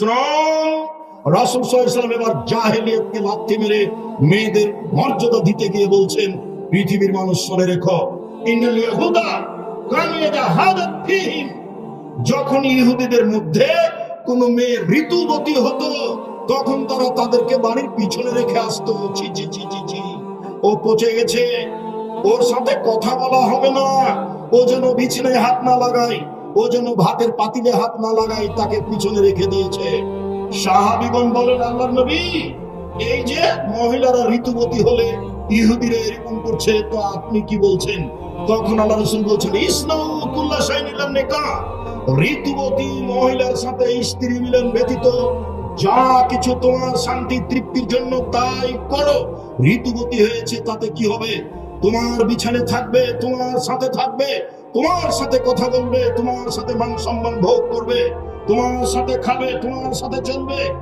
পৃথিবীর মানুষ যখন ইহুদিদের মধ্যে কোন মেয়ে ঋতুবতী হতো, তখন তারা তাদেরকে বাড়ির পিছনে রেখে আসতো। ও পচে গেছে। ওর সাথে কথা বলা হবে না। ও যেন বিছানায় হাত না লাগায়। ও যেন ভাতের পাতিলে হাত না লাগায় তাকে পিছনে রেখে দিয়েছে। সাহাবিগণ বলেন আল্লাহ নবী, এই যে মহিলারা ঋতুবতী হলে ইহুদিরা এরকম করছে, তো আপনি কি বলছেন? তখন আল্লাহ রসুল বলছেন ইসলাম কুল্লা শাইনিলাম নেকা। ঋতুবতী মহিলার সাথে স্ত্রী মিলন ব্যতীত যা কিছু তোমার শান্তি তৃপ্তির জন্য তাই করো। ঋতুবতী হয়েছে, তাতে কি হবে? তোমার বিছানে থাকবে, তোমার সাথে থাকবে তোমার সাথে কথা বলবে, তোমার সাথে মান সম্মান ভোগ করবে, তোমার সাথে খাবে, তোমার সাথে চলবে।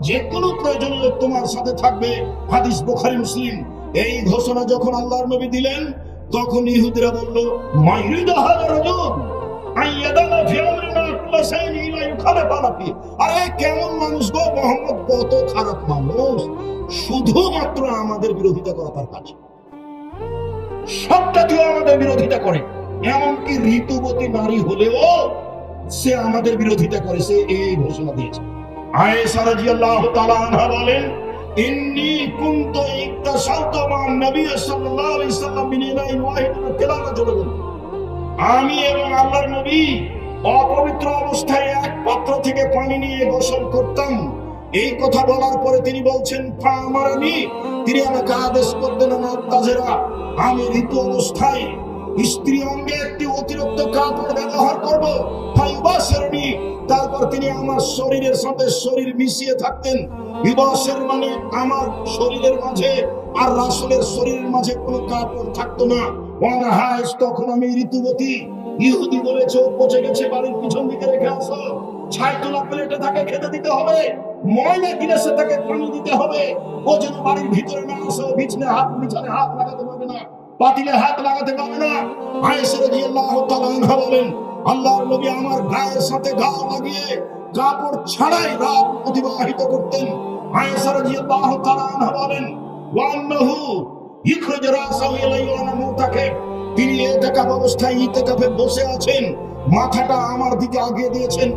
যে কোনো প্রয়োজনে তোমার সাথে থাকবে। হাদিস বুখারী, মুসলিম। এই ঘোষণা যখন আল্লাহর নবী দিলেন, তখন ইহুদিরা বলল আরে কেমন মানুষ গো, মোহাম্মদ, কত খারাপ মানুষ। শুধুমাত্র আমাদের বিরোধিতা করা তার কাজ। সবটাকেও আমাদের বিরোধিতা করে। এমনকি ঋতুবতী নারী হলেও সে আমাদের বিরোধিতা করে, সে এই ঘোষণা দিয়েছে। আয়েশা বলেন, ইন্নী কুনতু ইকতাসালতু নবী সাল্লাল্লাহু আলাইহি সাল্লাম আমি এবং আল্লাহর নবী অপবিত্র অবস্থায় এক পাত্র থেকে পানি নিয়ে গোসল করতাম। এই কথা বলার পরে তিনি বলছেন, ফা আমারানি? তিনি আমাকে আদেশ করতেন, আমার তাজেরা, আমি ঋতু অবস্থায় স্ত্রী অঙ্গে একটি অতিরিক্ত কাপড় ব্যবহার করব। তারপর তিনি আমার শরীরের সাথে শরীর মিশিয়ে থাকতেন। বিবাসের মানে আমার শরীরের মাঝে আর রাসূলের শরীরের মাঝে কোনো কাপড় থাকতো না। ওয়ানা হাইস তখন আমি ঋতুবতী, ইহুদি বলেছে ও পচে গেছে, বাড়ির পিছন দিকে রেখে আসো। ছাই তোলা প্লেটে তাকে খেতে দিতে হবে, ময়লা গিলাসে তাকে পানি দিতে হবে। ও যেন বাড়ির ভিতরে না আসো বিছনে হাত বিছানে হাত লাগাতে পাতিলে হাত লাগাতে পারবে না। আয়েশা রাদিয়াল্লাহু তাআলা বলেন, আল্লাহর নবী আমার গায়ের সাথে গা লাগিয়ে কাপড় ছাড়াই রাত অতিবাহিত করতেন। আয়েশা রাদিয়াল্লাহু তাআলা বলেন ইখরাজ রাসাহু ইলাইহি মুতাকে। তিনি অবস্থায় বসে আছেন। মাথাটা আমার দিকে আগিয়ে দিয়েছেন।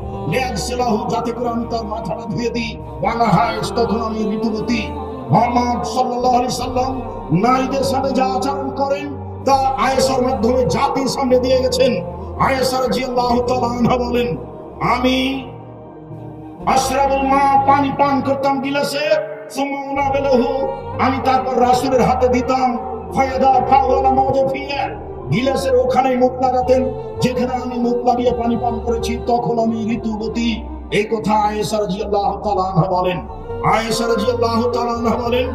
সেলাহু, যাতে করে আমি তার মাথাটা ধুয়ে দিই। ওয়ালা হায়েস তখন আমি মোহাম্মদ সাল্লাল্লাহু আলাইহি সাল্লাম নারীদের সাথে যা আচরণ করেন, তা আয়েশার মাধ্যমে জাতির সামনে দিয়ে গেছেন। তাআলা আনহা বলেন, আমি আশরাবুল মা পানি পান করতাম গিলাসে, সুম্মা উনাবিলহু, আমি তারপর রাসূলের হাতে দিতাম গিলাসের ওখানে মুখ লাগাতেন, যেখানে আমি মুখ লাগিয়ে পানি পান করেছি, তখন আমি ঋতুবতী। এই কথা তাআলা আনহা বলেন। আয়েশা রাদিয়াল্লাহু তাআলা আনহা বলেন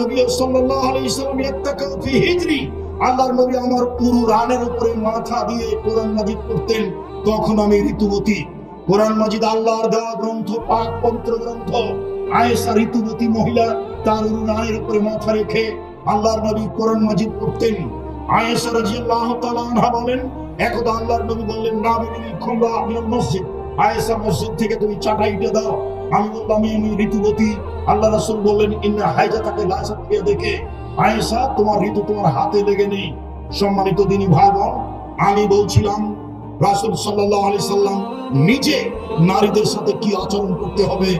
নবী সাল্লাল্লাহু আলাইহি সাল্লাম ইয়াত্তাকাউ ফি হিজরি। আল্লাহর নবী আমার পুরো রানের উপরে মাথা দিয়ে কোরআন মাজিদ পড়তেন। তখন আমি ঋতুবতী। কোরআন মাজিদ আল্লাহর দেওয়া গ্রন্থ, পাক পবিত্র গ্রন্থ। আয়েশা ঋতুবতী মহিলা তার রানের উপরে মাথা রেখে আল্লাহর নবী কোরআন মাজিদ পড়তেন। আয়েশা রাদিয়াল্লাহু তাআলা আনহা বলেন, একদা আল্লাহর নবী বললেন, না বিনি খুমরা মসজিদ। আয়েশা মসজিদ থেকে তুমি চাটাইটা দাও। ঋতুবতী, আল্লাহ রাসূল বললেন, ইন্না হাইজাতাকে লাসা দিয়ে দেখে আয়েশা, তোমার ঋতু তোমার হাতে লেগে নেই। সম্মানিত দিনী ভাই বোন আমি বলছিলাম, রাসূল সাল্লাল্লাহু আলাইহি সাল্লাম নিজে নারীদের সাথে কি আচরণ করতে হবে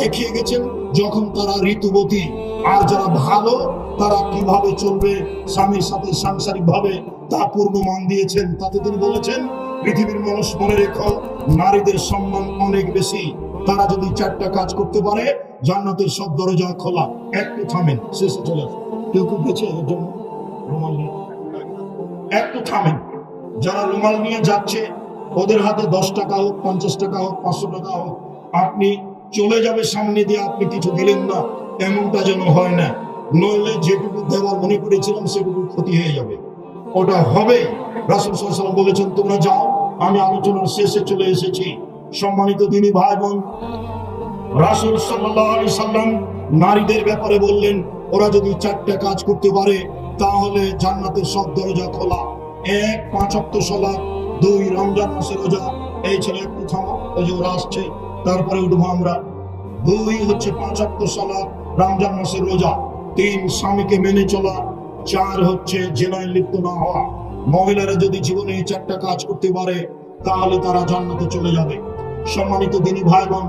দেখিয়ে গেছেন যখন তারা ঋতুবতী। আর যারা ভালো, তারা কীভাবে চলবে, স্বামীর সাথে সাংসারিক ভাবে তা পূর্ণমান দিয়েছেন, তাতে তিনি বলেছেন, পৃথিবীর মানুষ মনে রেখো, নারীদের সম্মান অনেক বেশি। তারা যদি চারটা কাজ করতে পারে, জান্নাতের সব দরজা খোলা। একটু থামেন, শেষে চলে কেউ কেউ গেছে একটু থামেন। যারা রুমাল নিয়ে যাচ্ছে, ওদের হাতে দশ টাকা হোক, পঞ্চাশ টাকা হোক, পাঁচশো টাকা হোক, আপনি চলে যাবে সামনে দিয়ে, আপনি কিছু দিলেন না, এমনটা যেন হয় না। নইলে যেটুকু দেওয়ার মনে করেছিলাম, সেটুকু ক্ষতি হয়ে যাবে। ওটা হবে। রাসুল সাল্লাম বলেছেন, তোমরা যাও, আমি আলোচনার শেষে চলে এসেছি। সম্মানিত দিনী ভাই বোন রাসুল সাল্লাম নারীদের ব্যাপারে বললেন, ওরা যদি চারটা কাজ করতে পারে, তাহলে জান্নাতের সব দরজা খোলা। এক, পাঁচ অক্ট সলা দুই, রমজান মাসের রোজা। এই ছেলে একটু থামো আসছে, তারপরে উঠবো আমরা। দুই হচ্ছে পাঁচাত্ত সালা রমজান মাসের রোজা। তিন, স্বামীকে মেনে চলা। চার হচ্ছে জেনায় লিপ্ত না হওয়া। মহিলারা যদি জীবনে এই চারটা কাজ করতে পারে, তাহলে তারা জান্নাতে চলে যাবে। সম্মানিত দিনী ভাই বোন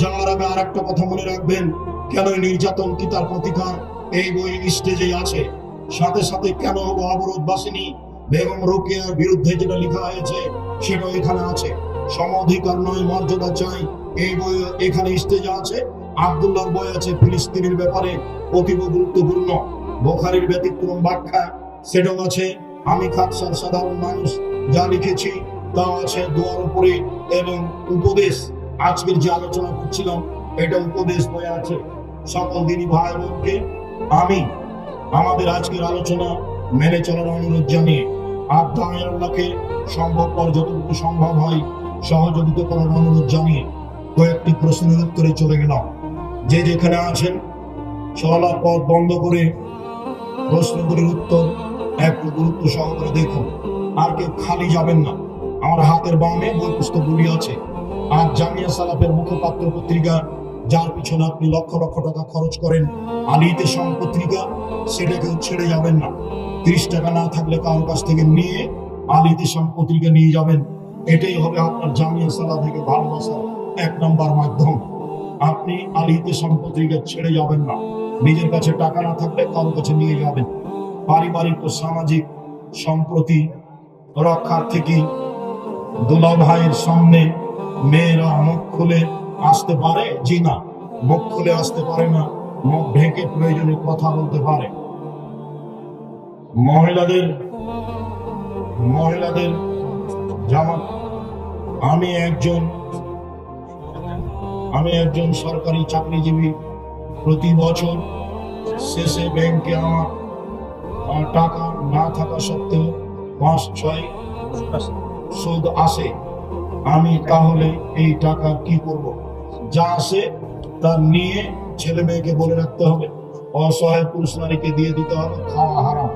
যাওয়ার আগে আর একটা কথা মনে রাখবেন, কেন নির্যাতন কি তার প্রতিকার? এই বই স্টেজে আছে। সাথে সাথে কেন হব অবরোধ বাসিনী বেগম রোকেয়ার বিরুদ্ধে যেটা লেখা হয়েছে, সেটাও এখানে আছে। সম অধিকার নয়, মর্যাদা চাই। এই বই এখানে স্টেজে আছে। আব্দুল্লাহর বই আছে ফিলিস্তিনের ব্যাপারে অতীব গুরুত্বপূর্ণ। বোখারির ব্যতিক্রম ব্যাখ্যা, সেটাও আছে। আমি খাকসার সাধারণ মানুষ, যা লিখেছি তা আছে দোয়ার উপরে এবং উপদেশ আজকের যে আলোচনা করছিলাম, এটা উপদেশ হয়ে আছে। সকল দিনই ভাই বোনকে আমি আমাদের আজকের আলোচনা মেনে চলার অনুরোধ জানিয়ে আল্লাহকে সম্ভবপর যতটুকু সম্ভব হয় সহযোগিতা করার অনুরোধ জানিয়ে কয়েকটি প্রশ্নের উত্তরে চলে গেলাম। যে যেখানে আছেন, চলা পথ বন্ধ করে প্রশ্নগুলির উত্তর একটু গুরুত্ব সহকারে দেখুন। আর কেউ খালি যাবেন না। আমার হাতের বামে বই পুস্তকগুলি আছে। আর জামিয়া সালাফের মুখপাত্র পত্রিকা, যার পিছনে আপনি লক্ষ লক্ষ টাকা খরচ করেন, আলিতে সম পত্রিকা, সেটাকেও ছেড়ে যাবেন না। তিরিশ টাকা না থাকলে কারোর কাছ থেকে নিয়ে আলিতে সম পত্রিকা নিয়ে যাবেন। এটাই হবে আপনার জামিয়া থেকে ভালোবাসার এক নম্বর মাধ্যম। আপনি আলিতে সম পত্রিকা ছেড়ে যাবেন না। নিজের কাছে টাকা না থাকলে কারোর কাছে নিয়ে যাবেন। পারিবারিক ও সামাজিক সম্প্রতি রক্ষার থেকে দুলা ভাইয়ের সামনে মেয়েরা মুখ খুলে আসতে পারে? জি না। মুখ খুলে আসতে পারে না। মুখ ঢেকে প্রয়োজনে কথা বলতে পারে। মহিলাদের মহিলাদের জামা আমি একজন আমি একজন সরকারি চাকরিজীবী। প্রতি বছর শেষে ব্যাংকে আমার আমার টাকা না থাকা সত্ত্বেও পাঁচ, ছয় সুদ আসে, আমি তাহলে এই টাকা কি করব? যা আসে, তা নিয়ে ছেলে মেয়েকে বলে রাখতে হবে। অসহায় পুরুষ নারীকে দিয়ে দিতে হবে, খাওয়া হারাম।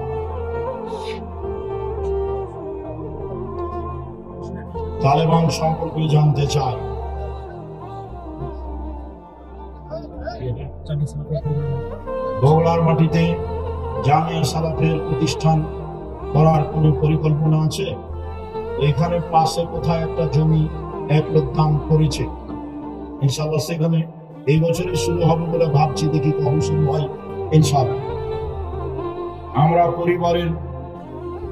তালেবান সম্পর্কে জানতে চাই। বগুড়ার মাটিতে জামিয়া সালাফের প্রতিষ্ঠান করার কোনো পরিকল্পনা আছে? এখানে পাশে কোথায় একটা জমি এক লোক দান করেছে। ইনশাল্লাহ সেখানে এই বছরই শুরু হবে বলে ভাবছি, দেখি কখন শুরু হয় ইনশাল্লাহ আমরা পরিবারের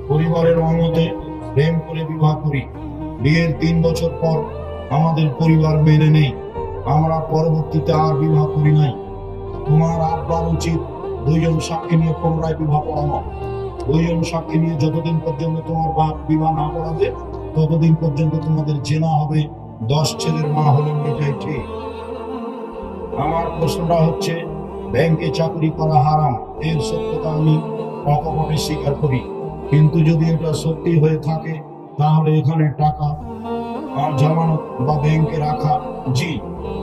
পরিবারের অমতে প্রেম করে বিবাহ করি। বিয়ের তিন বছর পর আমাদের পরিবার মেনে নেই। আমরা পরবর্তীতে আর বিবাহ করি নাই। তোমার আব্বার উচিত দুইজন সাক্ষী নিয়ে পুনরায় বিবাহ পড়ানো দুইজন সাক্ষী নিয়ে যতদিন পর্যন্ত তোমার বাপ বিবাহ না করাবে, ততদিন পর্যন্ত তোমাদের জেনা হবে, দশ ছেলের মা হলেন এটাই ঠিক আমার প্রশ্নটা হচ্ছে, ব্যাংকে চাকরি করা হারাম, এর সত্যতা আমি অকপটে স্বীকার করি। কিন্তু যদি এটা সত্যি হয়ে থাকে, তাহলে এখানে টাকা আর জামানত বা ব্যাংকে রাখা, জি,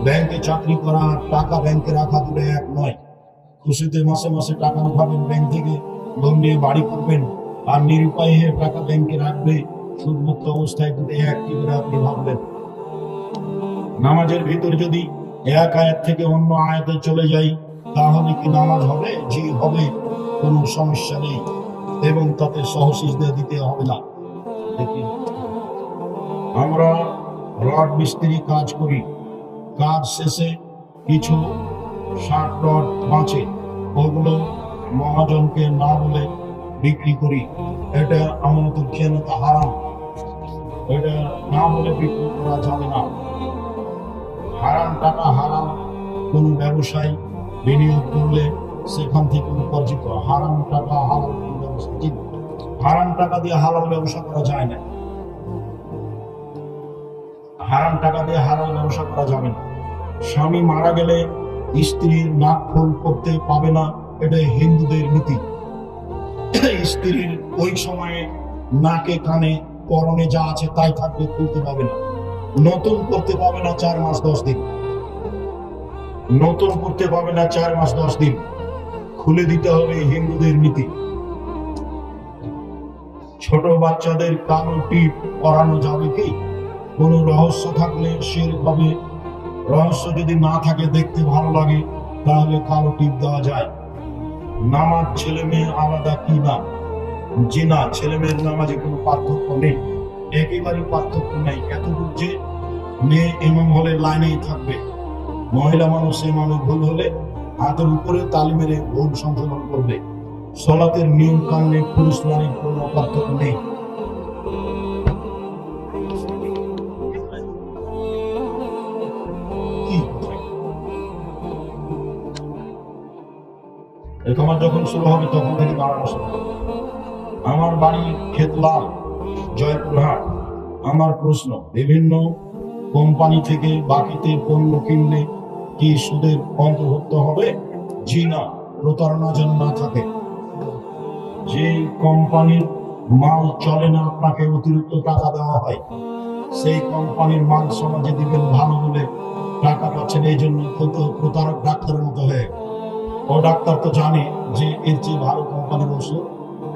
ব্যাংকে চাকরি করা আর টাকা ব্যাংকে রাখা দুটো এক নয়। খুশিতে মাসে মাসে টাকা উঠাবেন ব্যাংক থেকে লোন নিয়ে বাড়ি করবেন। আর নিরুপায় হয়ে টাকা ব্যাংকে রাখবে, সুদমুক্ত অবস্থায় দুটো এক কি করে আপনি ভাববেন। নামাজের ভিতর যদি এক আয়াত থেকে অন্য আয়াতে চলে যাই, তাহলে কি নামাজ হবে? জি, হবে। কোনো সমস্যা নেই। এবং তাতে সহসিজদা দিতে হবে না। আমরা রড মিস্ত্রি কাজ করি। কাজ শেষে কিছু ষাট রড বাঁচে। ওগুলো মহাজনকে না বলে বিক্রি করি, এটা আমানত খেয়ানত হারাম। এটা না বলে বিক্রি করা যাবে না। হারাম টাকা হারাম, কোনো ব্যবসায় বিনিয়োগ করলে সেখান থেকে উপার্জিত হারাম টাকা হারাম ব্যবসা হারাম টাকা দিয়ে হালাল ব্যবসা করা যায় না। হারাম টাকা দিয়ে হারাম ব্যবসা করা যাবে না। স্বামী মারা গেলে স্ত্রীর নাক খোল করতে পাবে না। এটা হিন্দুদের নীতি। স্ত্রীর ওই সময়ে নাকে কানে পরনে যা আছে তাই থাকবে খুলতে পাবে না। নতুন করতে পাবে না চার মাস দশ দিন। নতুন করতে পাবে না চার মাস দশ দিন। খুলে দিতে হবে হিন্দুদের নীতি। ছোট বাচ্চাদের কালো টিপ করানো যাবে কি? কোনো রহস্য থাকলে সেরকম রহস্য যদি না থাকে, দেখতে ভালো লাগে, তাহলে কালো টিপ দেওয়া যায়। নামাজ ছেলে মেয়ে আলাদা কি না? যে না ছেলে মেয়ের নামাজে কোনো পার্থক্য নেই। একেবারে পার্থক্য নেই। এতটুকু যে মেয়ে এমন হলে লাইনেই থাকবে। মহিলা মানুষ এমামে ভুল হলে হাতের উপরে তাল মেরে ভুল সংশোধন করবে। সলাতের নিয়ম কানুনে পুরুষ নারীর কোনো পার্থক্য নেই। এরকম যখন শুরু হবে, তখন থেকে দাঁড়ানো শুরু। আমার বাড়ি খেতলাম জয়পুরহাট আমার প্রশ্ন, বিভিন্ন কোম্পানি থেকে বাকিতে পণ্য কিনলে কি সুদের অন্তর্ভুক্ত হবে? জি না প্রতারণা যেন না থাকে। যে কোম্পানির মাল চলে না, আপনাকে অতিরিক্ত টাকা দেওয়া হয়। সেই কোম্পানির মাল সমাজে দিবেন ভালো বলে টাকা পাচ্ছেন, এই জন্য প্রতারক ডাক্তার তো জানে যে এর চেয়ে ভালো কোম্পানির ওষুধ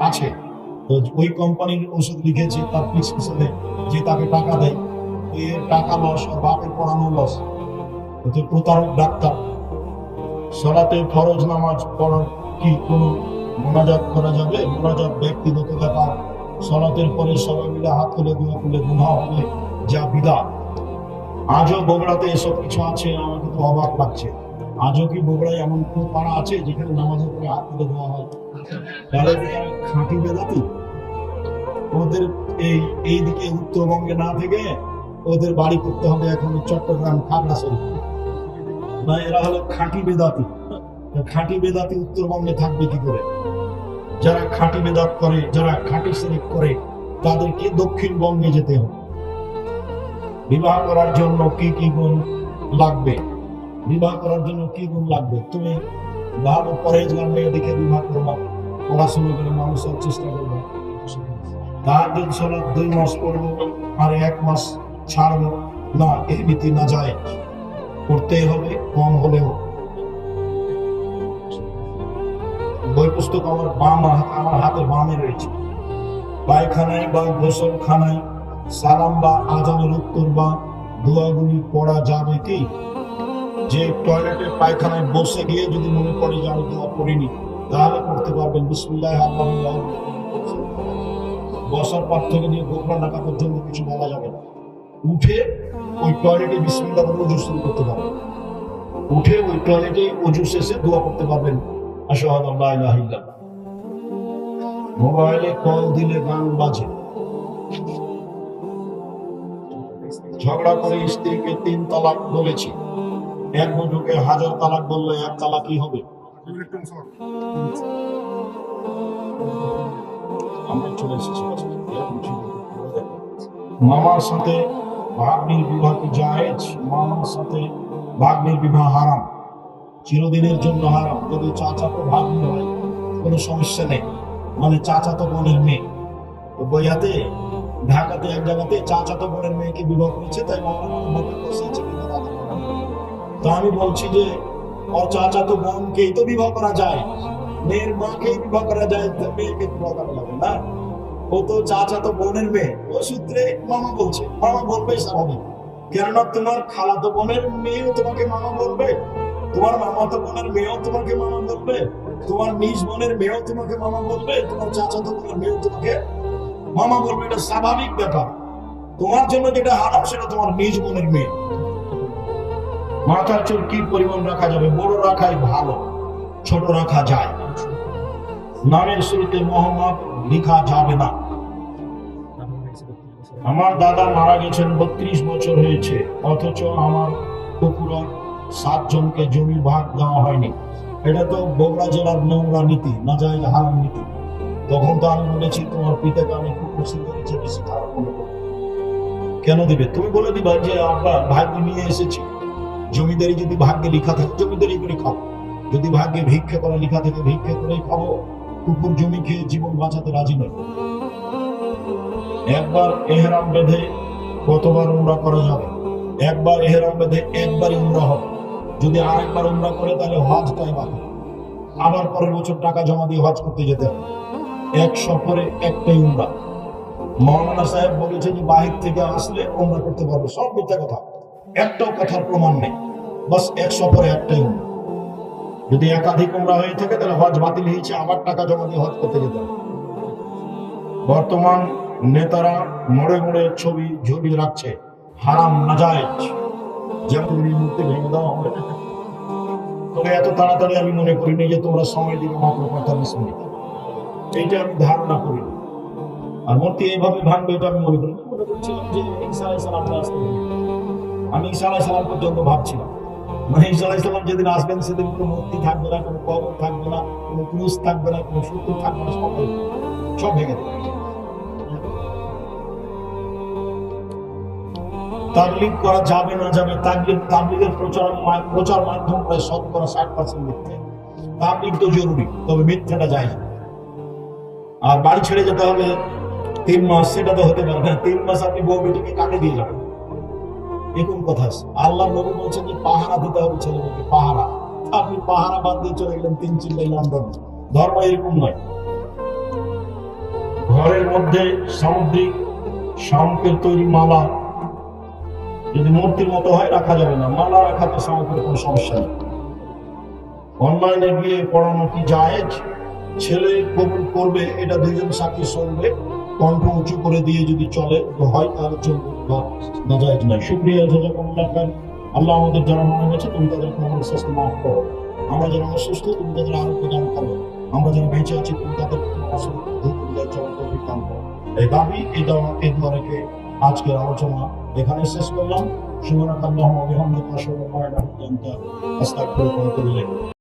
আছে। তো ওই কোম্পানির ওষুধ লিখেছে তার প্রেসক্রিপশনে যে তাকে টাকা দেয়। এর টাকা লস আর বাপের পড়ানো লস। তো প্রতারক ডাক্তার, সলাতে ফরজ নামাজ পড়ার কি কোনো মোনাজাত করা যাবে? মোনাজাত ব্যক্তিগত ব্যাপার সলাতের পরে সবাই মিলে হাত তুলে দোয়া করলে গুনাহ হবে, যা বিদা। আজও বগুড়াতে এসব কিছু আছে, আমাকে তো অবাক লাগছে। আজও কি বগুড়ায় এমন কোনো পাড়া আছে যেখানে নামাজের পরে হাত তুলে দেওয়া হয়? তাহলে খাঁটি বেদাতি ওদের এই এইদিকে উত্তরবঙ্গে না থেকে ওদের বাড়ি করতে হবে এখন চট্টগ্রাম খাগড়াছড়ি। না এরা হলো খাঁটি বেদাতি। খাঁটি বেদাতি উত্তরবঙ্গে থাকবে কি করে? যারা খাঁটি বেদাত করে, যারা খাঁটি সিরিক করে, তাদেরকে দক্ষিণবঙ্গে যেতে হবে। বিবাহ করার জন্য কি কি গুণ লাগবে? বিবাহ করার জন্য কি গুণ লাগবে? তুমি ভালো পরেজগার মেয়ে দেখে বিবাহ করবা পড়াশোনা করে মানুষ হওয়ার চেষ্টা করব। তার দিন সলাৎ দুই মাস পড়ব আর এক মাস ছাড়বো, না, এই নীতি না যায়। করতেই হবে, কম হলেও। বই পুস্তক আমার বাম আমার হাতে বামে রয়েছে। পায়খানায় বা গোসলখানায় সালাম বা আজানের উত্তর বা দোয়াগুলি পড়া যাবে কি? যে টয়লেটে পায়খানায় বসে গিয়ে যদি মনে পড়ে যে আমি দোয়া পড়িনি তাহলে পড়তে পারবেন। বিসমুল্লাহ আল্লাহ বসার পর থেকে নিয়ে গোপনা ডাকা পর্যন্ত কিছু বলা যাবে না। উঠে ওই টয়লেটে বিসমিল্লাহ বলে শুরু করতে পারবেন। উঠে ওই টয়লেটে উজু শেষে দোয়া করতে পারবেন। আশহাদু আল্লা ইলাহা মোবাইলে কল দিলে গান বাজে। ঝগড়া করে স্ত্রীকে তিন তালাক বলেছি। এক বন্ধুকে হাজার তালাক বললে এক তালাক কি হবে? আমরা চলে এসেছি। মামার সাথে ভাগ্নির বিবাহ কি জায়েজ? মামার সাথে ভাগ্নির বিবাহ হারাম। চিরদিনের জন্য হারাম। যদি চাচা তো ভাগ্নি হয়, কোনো সমস্যা নেই। মানে চাচা তো বোনের মেয়ে। বইয়াতে ঢাকাতে, এক জায়গাতে চাচা তো বোনের মেয়েকে বিবাহ করেছে, তাই মামা মামাকে তো আমি বলছি যে ওর চাচা তো বোনকেই তো বিবাহ করা যায়। মেয়ের মাকেই বিবাহ করা যায় মেয়েকে বিবাহ করা যাবে না। ও তো চাচা তো বোনের মেয়ে। ও সূত্রে মামা বলছে, মামা বলবে স্বাভাবিক। কেননা তোমার খালাতো বোনের মেয়েও তোমাকে মামা বলবে। তোমার মামাতো বোনের মেয়েও তোমাকে মামা বলবে। তোমার নিজ বোনের মেয়েও তোমাকে মামা বলবে। তোমার বোনের মেয়েও তোমাকে মামা বলবে। এটা স্বাভাবিক ব্যাপার। তোমার জন্য যেটা হারাম সেটা তোমার নিজ বোনের মেয়ে। মাথার চুল কি পরিমাণ রাখা যাবে? বড় রাখাই ভালো, ছোট রাখা যায় নামের শুরুতে মোহাম্মদ লিখা যাবে না। আমার দাদা মারা গেছেন, বত্রিশ বছর হয়েছে। অথচ আমার কুকুরা সাতজনকে জমি ভাগ দেওয়া হয়নি। এটা তো বগুড়া জেলার নোংরা নীতি না যায় হারাম নীতি। তখন তো আমি বলেছি, তোমার পিতাকে আমি কুকুর করি। কেন দিবে? তুমি বলে দিবা যে, আমরা ভাগ্য নিয়ে এসেছি। জমিদারি যদি ভাগ্যে লেখা থাকে, জমিদারি করে খাব যদি ভাগ্যে ভিক্ষা করা, লেখা থাকে, ভিক্ষা করে খাব। কুকুর জমি খেয়ে জীবন বাঁচাতে রাজি নয়। একবার এহরাম বেঁধে কতবার উমরা করা যাবে? একবার এহরাম বেঁধে একবারই উমরা হবে। যদি আরেকবার উমরা করে, তাহলে হজটাই বাকি আবার পরের বছর টাকা জমা দিয়ে হজ করতে যেতে হবে। এক সফরে একটাই উমরা। মৌলানা সাহেব বলেছে যে, বাহির থেকে আসলে উমরা করতে পারবে। সব মিথ্যা কথা। একটাও কথার প্রমাণ নেই। বাস এক সফরে একটাই যদি একাধিক উমরা হয়ে থাকে, তাহলে হজ বাতিল হয়েছে, আবার টাকা জমা দিয়ে হজ করতে যেতে বর্তমান নেতারা মোড়ে মোড়ে ছবি ঝুলিয়ে রাখছে, হারাম নাজায়েজ। যেমন এই মুহূর্তে ভেঙে দেওয়া হবে তবে এত তাড়াতাড়ি আমি মনে করিনি যে তোমরা সময় দিবে, মাত্র পঁয়তাল্লিশ মিনিট। এইটা আমি ধারণা করি আর মূর্তি এইভাবে ভাঙবে এটা আমি মনে করি মনে করছিলাম যে ঈসা আলাইহিস সালাম আসতে। আমি ঈসা সালাম পর্যন্ত ভাবছিলাম। মানে যেদিন আসবেন কোনো থাকবে না করা যাবে না যাবে প্রচার মাধ্যম প্রায় শতকরা ষাট পার্সেন্ট মিথ্যে। তাবলিগ তো জরুরি, তবে মিথ্যাটা যায় আর বাড়ি ছেড়ে যেতে হবে তিন মাস, সেটা তো হতে পারে না। তিন মাস আপনি বউ বেটিকে কাটে দিয়ে যাবেন। এরকম কথা আল্লাহ নবী বলছেন যে পাহারা দিতে হবে ছেলে মেয়েকে পাহারা আপনি পাহারা বাদ দিয়ে চলে গেলেন, তিন চিল্লাই লন্ডন ধর্ম এরকম নয়। ঘরের মধ্যে সামুদ্রিক শামুকের তৈরি মালা, যদি মূর্তির মতো হয়, রাখা যাবে না। মালা রাখাতে শামুকের কোনো সমস্যা নেই। অনলাইনে গিয়ে পড়ানো কি জায়েজ? ছেলে কবুল করবে, এটা দুইজন সাক্ষী শুনবে। কণ্ঠ উঁচু করে দিয়ে যদি চলে হয় তাহলে চলবে জাজাকুমুল্লাহ খান আল্লাহ আমাদের যারা মারা গেছে, তুমি তাদের সুস্থ মাফ করো। আমরা যারা অসুস্থ, তুমি তাদের আরোগ্য দান করো। আমরা যারা বেঁচে আছি, তুমি তাদের এই দাবি, এই এই আজকের আলোচনা এখানে শেষ করলাম। সুবহানাকাল্লাহুম্মা